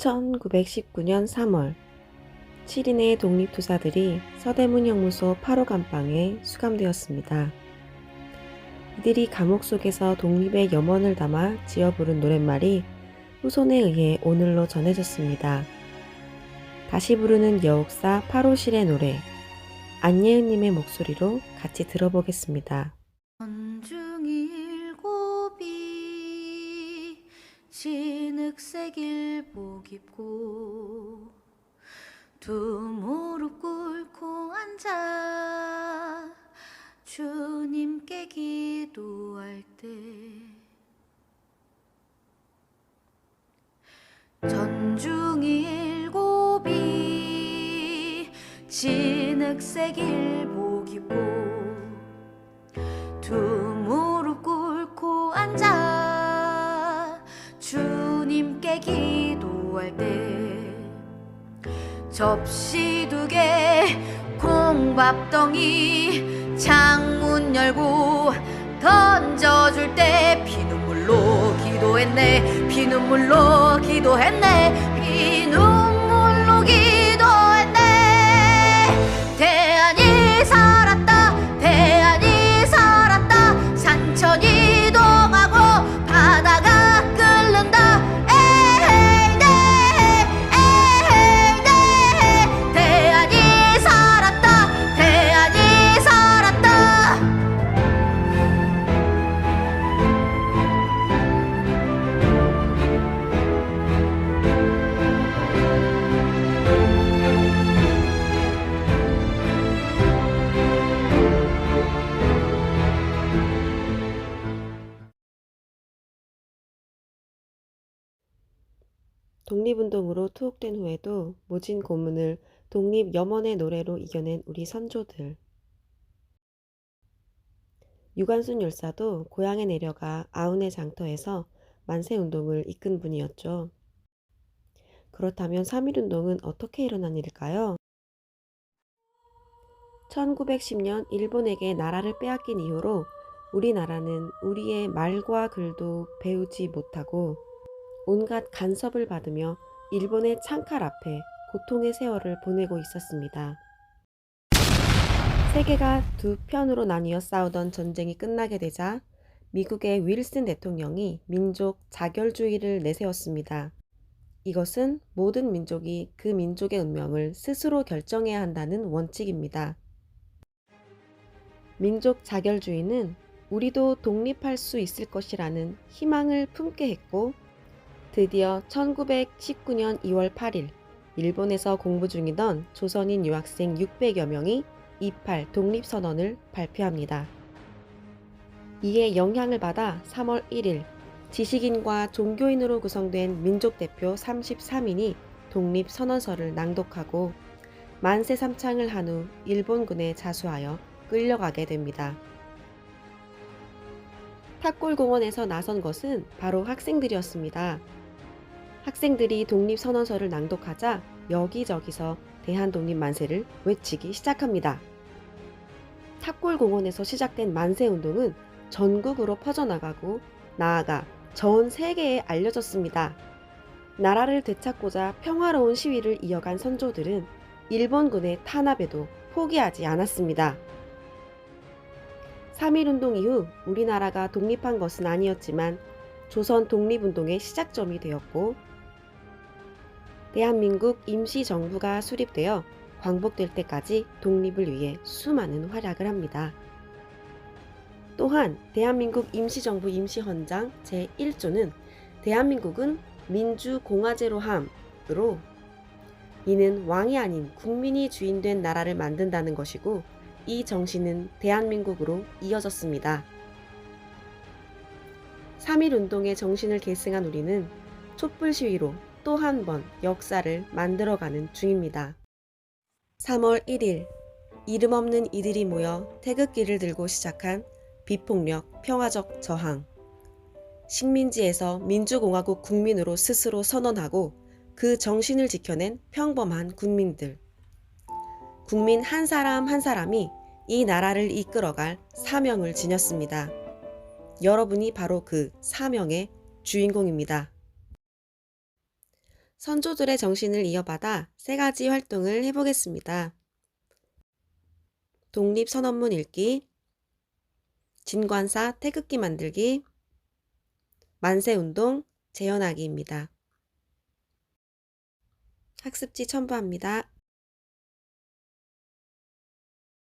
1919년 3월 7인의 독립투사들이 서대문 형무소 8호 감방에 수감되었습니다. 이들이 감옥 속에서 독립의 염원을 담아 지어 부른 노랫말이 후손에 의해 오늘로 전해졌습니다. 다시 부르는 여옥사 8호실의 노래 안예은님의 목소리로 같이 들어보겠습니다. 전중일곱이 진흙색 일복 입고 두 무릎 꿇고 앉아 주님께 기도할 때 전중일곱이 진흙색 일복 입고 할 때 접시 두 개 콩밥덩이 창문 열고 던져줄 때 피눈물로 기도했네 피눈물로 기도했네 독립운동으로 투옥된 후에도 모진 고문을 독립 염원의 노래로 이겨낸 우리 선조들. 유관순 열사도 고향에 내려가 아운의 장터에서 만세운동을 이끈 분이었죠. 그렇다면 3.1운동은 어떻게 일어난 일일까요? 1910년 일본에게 나라를 빼앗긴 이후로 우리나라는 우리의 말과 글도 배우지 못하고 온갖 간섭을 받으며 일본의 창칼 앞에 고통의 세월을 보내고 있었습니다. 세계가 두 편으로 나뉘어 싸우던 전쟁이 끝나게 되자 미국의 윌슨 대통령이 민족 자결주의를 내세웠습니다. 이것은 모든 민족이 그 민족의 운명을 스스로 결정해야 한다는 원칙입니다. 민족 자결주의는 우리도 독립할 수 있을 것이라는 희망을 품게 했고 드디어 1919년 2월 8일 일본에서 공부 중이던 조선인 유학생 600여 명이 28 독립선언을 발표합니다. 이에 영향을 받아 3월 1일 지식인과 종교인으로 구성된 민족대표 33인이 독립선언서를 낭독하고 만세 삼창을 한 후 일본군에 자수하여 끌려가게 됩니다. 탑골공원에서 나선 것은 바로 학생들이었습니다. 학생들이 독립선언서를 낭독하자 여기저기서 대한독립 만세를 외치기 시작합니다. 탑골공원에서 시작된 만세운동은 전국으로 퍼져나가고 나아가 전 세계에 알려졌습니다. 나라를 되찾고자 평화로운 시위를 이어간 선조들은 일본군의 탄압에도 포기하지 않았습니다. 3.1운동 이후 우리나라가 독립한 것은 아니었지만 조선 독립운동의 시작점이 되었고 대한민국 임시정부가 수립되어 광복될 때까지 독립을 위해 수많은 활약을 합니다. 또한 대한민국 임시정부 임시헌장 제1조는 대한민국은 민주공화제로 함으로 이는 왕이 아닌 국민이 주인된 나라를 만든다는 것이고 이 정신은 대한민국으로 이어졌습니다. 3.1운동의 정신을 계승한 우리는 촛불 시위로 또 한 번 역사를 만들어가는 중입니다. 3월 1일 이름 없는 이들이 모여 태극기를 들고 시작한 비폭력 평화적 저항. 식민지에서 민주공화국 국민으로 스스로 선언하고 그 정신을 지켜낸 평범한 국민들. 국민 한 사람 한 사람이 이 나라를 이끌어갈 사명을 지녔습니다. 여러분이 바로 그 사명의 주인공입니다. 선조들의 정신을 이어받아 세 가지 활동을 해보겠습니다. 독립선언문 읽기, 진관사 태극기 만들기, 만세운동 재현하기입니다. 학습지 첨부합니다.